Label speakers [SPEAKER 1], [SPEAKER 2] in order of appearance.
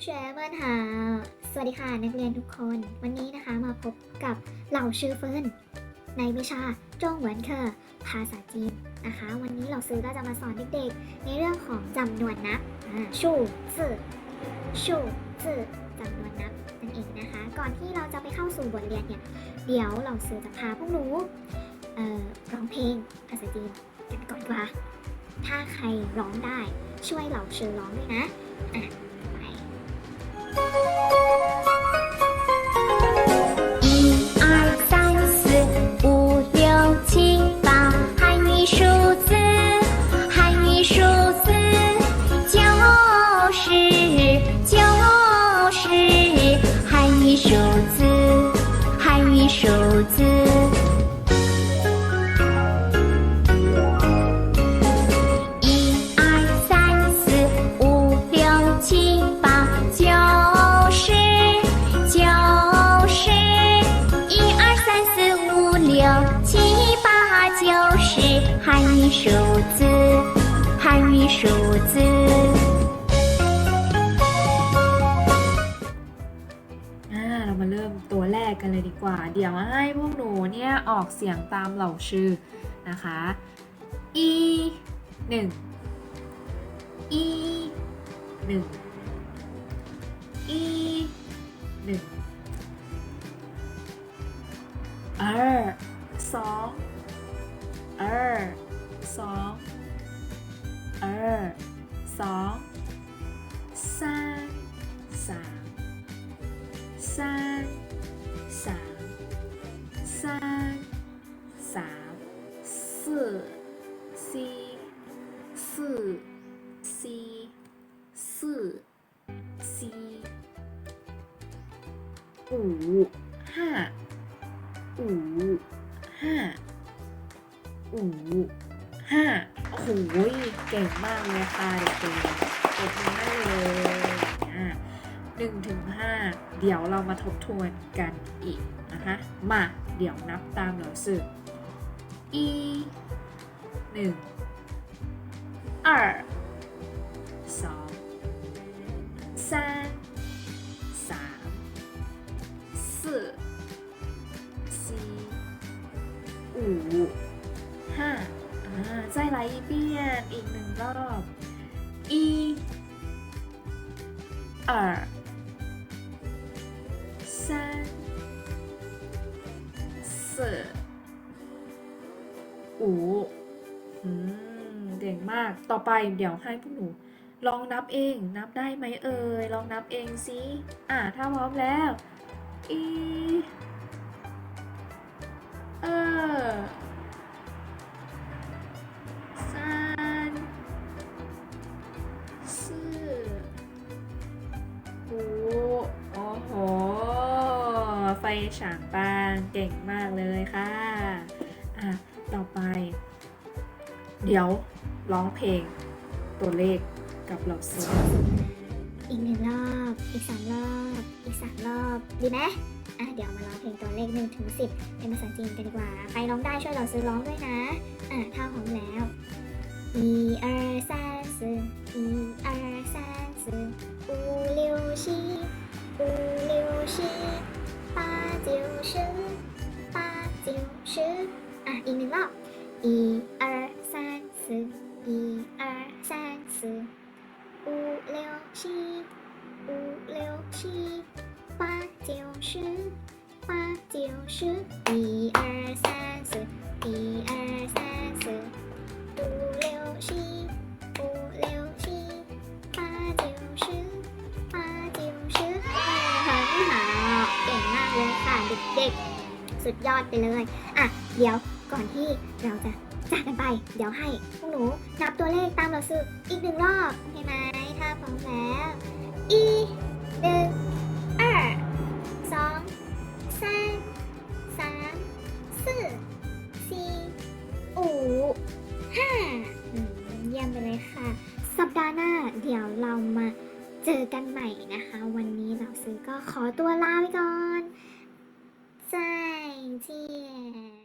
[SPEAKER 1] ผู้ช่วยเบิร์นฮาสวัสดีค่ะนักเรียนทุกคน วันนี้นะคะมาพบกับเหล่าชื่อเฟิร์นในวิชาจงเหวินเคอภาษาจีนนะคะ วันนี้เหล่าซื้อก็จะมาสอนเด็กๆ ในเรื่องของจำนวนนับชู่ซื่อชู่ซื่อจำนวนนับนั่นเองนะคะ ก่อนที่เราจะไปเข้าสู่บทเรียนเนี่ยเดี๋ยวเหล่าซื้อจะพาพวกหนูร้องเพลงภาษาจีนกันก่อนว่า ถ้าใครร้องได้ช่วยเหล่าเชื่อร้องด้วยนะ
[SPEAKER 2] 数字，汉语数字。
[SPEAKER 3] อ่าเรามาเริ่มตัวแรกกันเลยดีกว่า เดี๋ยวให้พวกหนูเนี่ยออกเสียงตามเหล่าชื่อนะคะ e หนึ่ง e หนึ่ง e หนึ่ง r สอง r สอง r สองสามสาม 三三三三四四四四四四五ห้า五ห้า五 ห้าโอ้โหเก่งมากเลยค่ะเด็กๆเก่งมากเลยอ่า หนึ่งถึงห้าเดี๋ยวเรามาทบทวนกันอีกนะคะมา เดี๋ยวนับตามเราสื่อ e หนึ่ง二สอง三สาม四四五ห้า อ่า再来一遍อีกหนึ่งรอบ e 二三四五อืมเก่งมาก ต่อไปเดี๋ยวให้พวกหนู ลองนับเอง นับได้ไหมเอ่ย ลองนับเองสิอ่ะ ถ้าพร้อมแล้ว อีเออ ฉางปางเก่งมากเลยค่ะ อะ ต่อไป เดี๋ยวร้องเพลงตัวเลขกับเราสิ
[SPEAKER 1] อีกหนึ่งรอบ อีกสามรอบ อีกสามรอบ ดีไหมอะ เดี๋ยวมาร้องเพลงตัวเลขหนึ่งถึงสิบเป็นภาษาจีนกันดีกว่า ใครร้องได้ช่วยเราซื้อร้องด้วยนะ อะ ถ้าพร้อ อ่ะ อีกหนึ่งรอบ一二三四一二三四五六七，五六七，八九十，八九十，一二三四，一二三四，五六七，五六七，八九十，八九十，很好เก่งมากเลยค่ะเด็กๆ สุดยอดไปเลย อ่ะ เดี๋ยว ก่อนที่เราจะจากกันไป เดี๋ยวให้พวกหนูนับตัวเลขตามเราซื้ออีกหนึ่งรอบ โอเคไหม ถ้าพร้อมแล้ว อีหนึ่ง二สอง三สามสี่สี่五ห้าอืมเยี่ยมไปเลยค่ะ สัปดาห์หน้าเดี๋ยวเรามาเจอกันใหม่นะคะ วันนี้เราซื้อก็ขอตัวลาไปก่อน再见